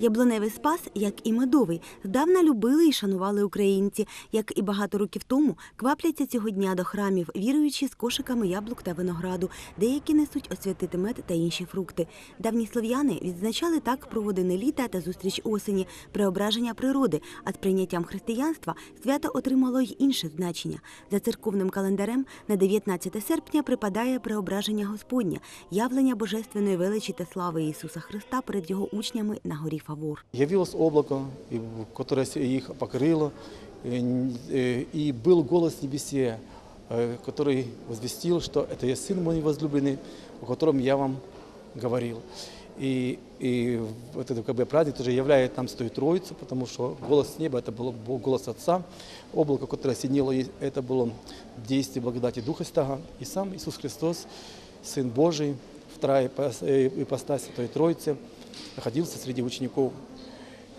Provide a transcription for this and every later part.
Яблуневий спас, як і медовий, здавна любили і шанували українці. Як і багато років тому, квапляться цього дня до храмів, віруючи з кошиками яблук та винограду. Деякі несуть освятити мед та інші фрукти. Давні слов'яни відзначали так проводини літа та зустріч осені, преображення природи. А з прийняттям християнства свято отримало й інше значення. За церковним календарем на 19 серпня припадає преображення Господня, явлення божественної величі та слави Ісуса Христа перед його учнями на горі Фавор. Явилось облако, которое их покрыло, и был голос в небесе, э, который возвестил, что это я Сын мой возлюбленный, о котором я вам говорил. И, и вот как бы праздник тоже являет нам Святую Троицу, потому что голос неба – это был голос Отца, облако, которое осенило, это было действие благодати Духа Святого, и сам Иисус Христос, Сын Божий, вторая э, ипостась Святой Троицы, находился среди учеников.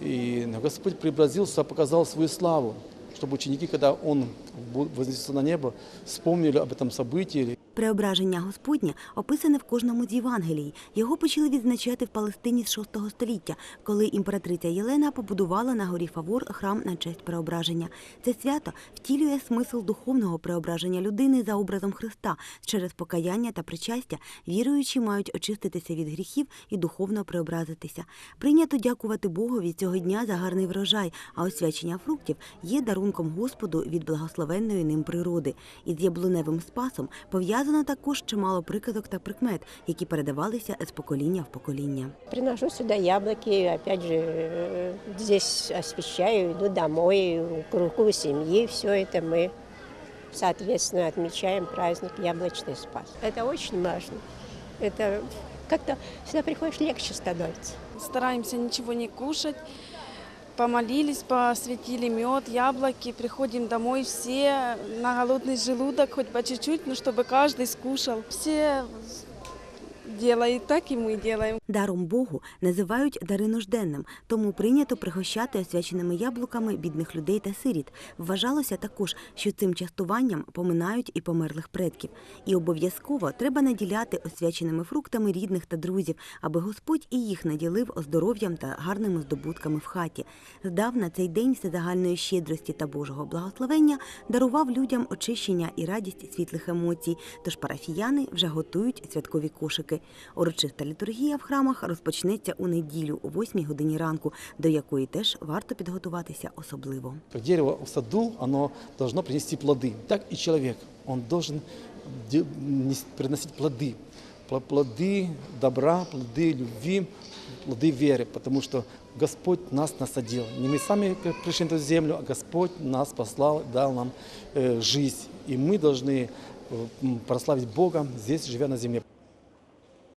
И Господь преобразился, показал свою славу, чтобы ученики, когда Он бу- вознесется на небо, вспомнили об этом событии, Преображення Господнє описане в кожному з Євангелій. Його почали відзначати в Палестині з VI століття, коли імператриця Єлена побудувала на горі Фавор храм на честь преображення. Це свято втілює смисл духовного преображення людини за образом Христа. Через покаяння та причастя віруючі мають очиститися від гріхів і духовно преобразитися. Прийнято дякувати Богові цього дня за гарний врожай, а освячення фруктів є дарунком Господу від благословенної ним природи. Із яблуневим спасом пов'язано також чимало приказок та прикмет, які передавалися з покоління в покоління. Приношу сюда яблоки, опять же, э, здесь освещаю, иду домой, в кругу семьи, все это мы, соответственно, отмечаем праздник Яблочный Спас. Это очень важно. Это как-то сюда приходишь, легче становится. Стараемся ничего не кушать. Помолились, посветили мед, яблоки. Приходим домой все на голодный желудок, хоть по чуть-чуть, но чтобы каждый скушал. Все делают так, и мы делаем. Даром Богу називають дари нужденним, тому прийнято пригощати освяченими яблуками бідних людей та сиріт. Вважалося також, що цим частуванням поминають і померлих предків. І обов'язково треба наділяти освяченими фруктами рідних та друзів, аби Господь і їх наділив здоров'ям та гарними здобутками в хаті. Здавна цей день всезагальної щедрості та Божого благословення дарував людям очищення і радість світлих емоцій. Тож парафіяни вже готують святкові кошики. Урочиста літургія в храмах розпочнеться у неділю о 8 годині ранку, до якої теж варто підготуватися особливо. Как дерево в саду, оно должно принести плоды. Так и человек, он должен де- нес- приносить плоды. Пл- Плоды добра, плоды любви, плоды веры, потому что Господь нас насадил. Не мы сами как пришли на эту землю, а Господь нас послал, дал нам э, жизнь. И мы должны э, м, прославить Бога здесь, живя на земле.